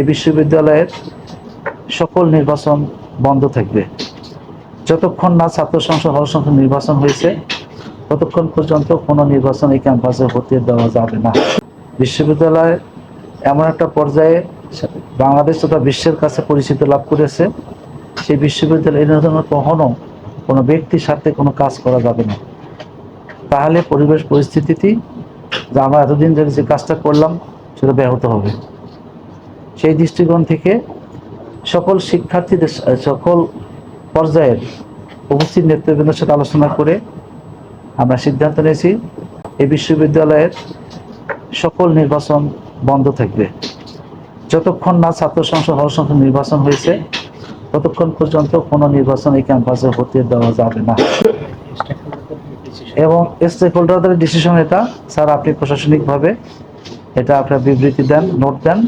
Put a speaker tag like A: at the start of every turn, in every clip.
A: এই বিশ্ববিদ্যালয়ের সকল নির্বাচন বন্ধ থাকবে। যতক্ষণ না ছাত্র সংসদ হল সংসদ নির্বাচন হয়েছে, ততক্ষণ পর্যন্ত কোনো নির্বাচন এই ক্যাম্পাসে হতে দেওয়া যাবে না। বিশ্ববিদ্যালয় এমন একটা পর্যায়ে বাংলাদেশ তথা বিশ্বের কাছে পরিচিতি লাভ করেছে। সেই বিশ্ববিদ্যালয় এই ধরনের কখনো কোনো ব্যক্তির সাথে কোনো কাজ করা যাবে না। তাহলে পরিবেশ পরিস্থিতিটি যে আমরা এতদিন ধরে যে কাজটা করলাম, সেটা ব্যাহত হবে। সেই দৃষ্টিকোণ থেকে সকল শিক্ষার্থীদের সকল পর্যায়ের উপস্থিত নেতৃবৃন্দের সাথে আলোচনা করে আমরা সিদ্ধান্ত নিয়েছি, এই বিশ্ববিদ্যালয়ের সকল নির্বাচন বন্ধ থাকবে। যতক্ষণ না ছাত্র সংসদ, হল সংসদ নির্বাচন হয়েছে, ততক্ষণ পর্যন্ত কোনো নির্বাচন এই ক্যাম্পাসে হতে দেওয়া যাবে না। এবং স্টেক হোল্ডারদের ডিসিশন এটা, স্যার আপনি প্রশাসনিকভাবে এটা আপনার বিবৃতি দেন নোট দেন।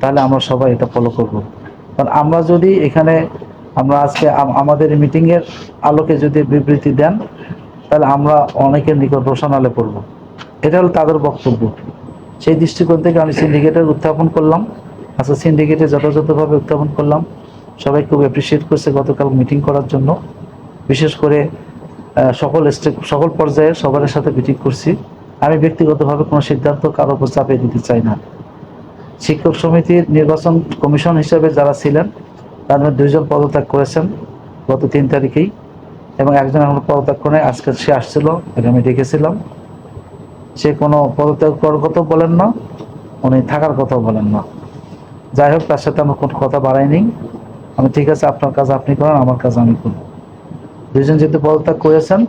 A: তাহলে আমরা সবাই এটা ফলো করব। কারণ আমরা যদি এখানে, আমরা আজকে আম- আমাদের মিটিংয়ের আলোকে যদি বিবৃতি দেন, তাহলে আমরা অনেকের নিকট রোশনালে পড়ব। এটা হলো তাদের বক্তব্য। সেই দৃষ্টিকোণ থেকে আমি সিন্ডিকেটের উত্থাপন করলাম। আচ্ছা সিন্ডিকেটে যথাযথভাবে উত্থাপন করলাম। সবাই খুব অ্যাপ্রিসিয়েট করছে গতকাল মিটিং করার জন্য। বিশেষ করে সকল স্টেক সকল পর্যায়ে সবার সাথে মিটিং করছি। আমি ব্যক্তিগতভাবে কোনো সিদ্ধান্ত কারও উপর চাপিয়ে দিতে চাই না। শিক্ষক সমিতির নির্বাচন কমিশন হিসেবে যারা ছিলেন তার মধ্যে দুইজন পদত্যাগ করেছেন গত তিন তারিখেই এবং একজন এখনও পদত্যাগ করে আজকে সে আসছিল তাকে আমি ডেকেছিলাম সে কোনো পদত্যাগ করার কথাও বলেন না, উনি থাকার কথাও বলেন না। যাই হোক, তার সাথে আমার কোনো কথা বাড়াইনি আমি ঠিক আছে, আপনার কাজ আপনি করেন, আমার কাজ আমি করব দুজন যেহেতু পদত্যাগ করেছেন,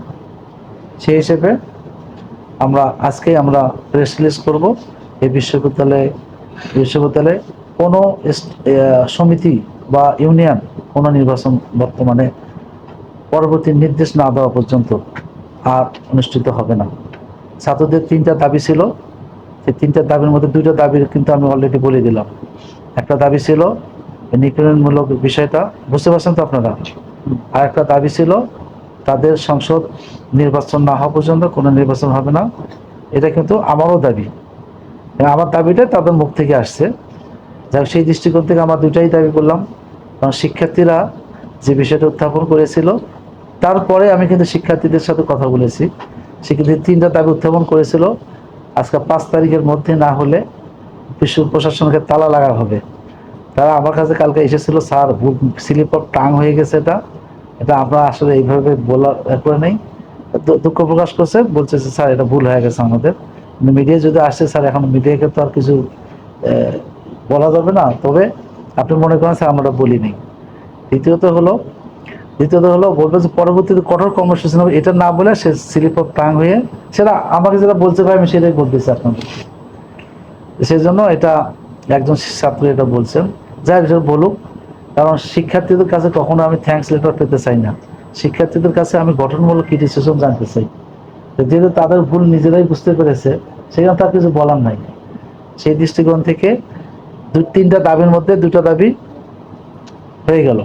A: সেই হিসেবে আমরা আজকেই আমরা প্রেস রিলিজ করব। এই বিশ্ববিদ্যালয়ে বিশ্ববিদ্যালয়ে কোনো সমিতি বা ইউনিয়ন কোনো নির্বাচন বর্তমানে পরবর্তী নির্দেশ না দেওয়া পর্যন্ত আর অনুষ্ঠিত হবে না। ছাত্রদের তিনটা দাবি ছিল। সেই তিনটা দাবির মধ্যে দুইটা দাবির কিন্তু আমি অলরেডি বলে দিলাম। একটা দাবি ছিল নিপীড়নমূলক বিষয়টা, বুঝতে পারছেন তো আপনারা? আর একটা দাবি ছিল তাদের সংসদ নির্বাচন না হওয়া পর্যন্ত কোনো নির্বাচন হবে না। এটা কিন্তু আমারও দাবি। আমার দাবিটা তাদের মুখ থেকে আসছে। যাই হোক, সেই দৃষ্টিকোণ থেকে আমার দুটাই দাবি করলাম। কারণ শিক্ষার্থীরা যে বিষয়টা উত্থাপন করেছিল তারপরে আমি কিন্তু শিক্ষার্থীদের সাথে কথা বলেছি। শিক্ষার্থী তিনটা দাবি উত্থাপন করেছিল। আজকে পাঁচ তারিখের মধ্যে না হলে বিশ্ব প্রশাসনকে তালা লাগা হবে। তারা আমার কাছে কালকে এসেছিল স্যার ভুল স্লিপ টাং হয়ে গেছে এটা। এটা আমরা আসলে এইভাবে বলা করে নেই। দুঃখ প্রকাশ করছে বলছে স্যার এটা ভুল হয়ে গেছে আমাদের। মিডিয়া যদি আসছে স্যার এখন মিডিয়াকে তো আর কিছু বলা যাবে না। তবে আপনি মনে করেন স্যার আমরা বলিনি দ্বিতীয়ত হলো দ্বিতীয়ত হলো বলব যে পরবর্তীতে কঠোর কর্মসূচি নেবে। এটা না বলে সে স্লিপ অফ টাং হয়ে সেটা আমাকে যেটা বলতে পারে আমি সেটাই বলতেছি আপনাদের। সেই জন্য এটা একজন ছাত্র এটা বলছেন। যাই হোক, বলুক। কারণ শিক্ষার্থীদের কাছে কখনো আমি থ্যাঙ্কস লেটার পেতে চাই না। শিক্ষার্থীদের কাছে আমি গঠনমূলক ক্রিটিসিজম জানতে চাই। যেহেতু তাদের ভুল নিজেরাই বুঝতে পেরেছে সেখানে তার কিছু বলার নাই। সেই দৃষ্টিকোণ থেকে দু তিনটা দাবির মধ্যে দুটো দাবি হয়ে গেল।